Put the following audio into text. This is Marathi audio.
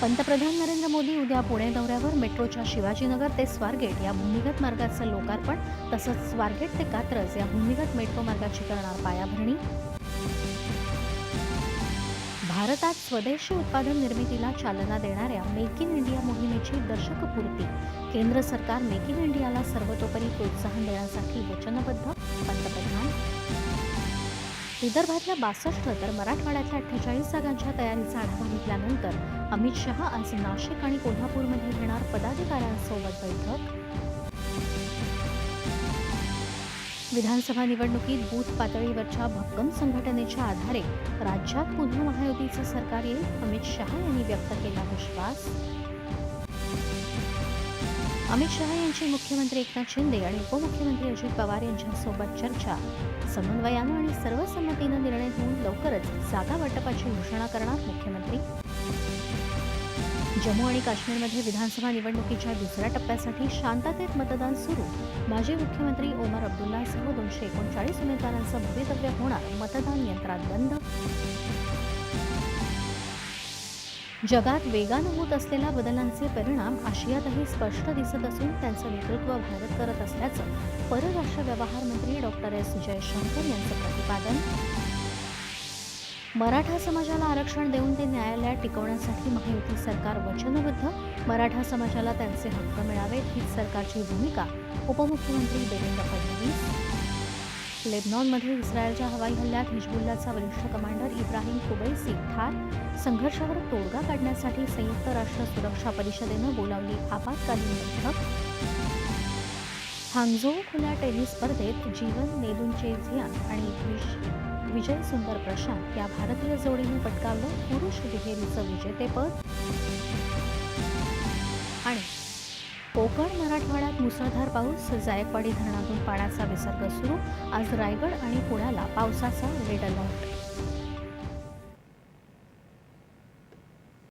पंतप्रधान नरेंद्र मोदी उद्या पुणे दौऱ्यावर मेट्रोच्या शिवाजीनगर ते स्वारगेट या भूमिगत मार्गाचं लोकार्पण तसंच स्वारगेट ते कात्रज या भूमिगत मेट्रो मार्गाची करणार पायाभरणी. भारतात स्वदेशी उत्पादन निर्मितीला चालना देणाऱ्या मेक इन इंडिया मोहिमेची दशकपूर्ती. केंद्र सरकार मेक इन इंडियाला सर्वतोपरी प्रोत्साहन देण्यासाठी वचनबद्ध पंतप्रधान. विदर्भातल्या बासष्ट तर मराठवाड्यातल्या अठ्ठेचाळीस जागांच्या तयारीचा आढावा घेतल्यानंतर अमित शहा आज नाशिक आणि कोल्हापूरमध्ये घेणार पदाधिकाऱ्यांसोबत बैठक. विधानसभा निवडणुकीत बूथ पातळीवरच्या भक्कम संघटनेच्या आधारे राज्यात पुन्हा महायुतीचं सरकार येईल अमित शहा यांनी व्यक्त केला विश्वास. अमित शहा यांची मुख्यमंत्री एकनाथ शिंदे आणि उपमुख्यमंत्री अजित पवार यांच्यासोबत चर्चा. समन्वयानं आणि सर्वसंमतीनं निर्णय घेऊन लवकरच जागा वाटपाची घोषणा करणार मुख्यमंत्री. जम्मू आणि काश्मीरमध्ये विधानसभा निवडणुकीच्या दुसऱ्या टप्प्यासाठी शांततेत मतदान सुरू. माजी मुख्यमंत्री ओमर अब्दुल्लासह दोनशे एकोणचाळीस उमेदवारांचं भवितव्य होणार. मतदान यंत्रात बंद. जगात वेगानं होत असलेल्या बदलांचे परिणाम आशियातही स्पष्ट दिसत असून त्यांचं नेतृत्व भारत करत असल्याचं परराष्ट्र व्यवहार मंत्री डॉक्टर एस. जयशंकर यांचं प्रतिपादन. मराठा समाजाला आरक्षण देऊन ते न्यायालयात टिकवण्यासाठी महायुती सरकार वचनबद्ध. मराठा समाजाला त्यांचे हक्क मिळावेत हीच सरकारची भूमिका. उपमुख्यमंत्री देवेंद्र फडणवीस लेबनॉनमध्ये इस्रायलच्या हवाई हल्ल्यात हिजबुल्लाचा वरिष्ठ कमांडर इब्राहिम कुबैसी ठार संघर्षावर तोडगा काढण्यासाठी संयुक्त राष्ट्र सुरक्षा परिषदेनं बोलावली आपत्कालीन बैठक. हांगझो खुल्या टेनिस स्पर्धेत जीवन नेदुनचेझियान आणि विजय सुंदर प्रशांत या भारतीय जोडीने पटकावलं पुरुष दुहेरीचं विजेतेपद. कोकण मराठवाड्यात मुसळधार पाऊस जायकवाडी धरणातून पाण्याचा विसर्ग सुरू. आज रायगड आणि पुण्याला पावसाचा रेड अलर्ट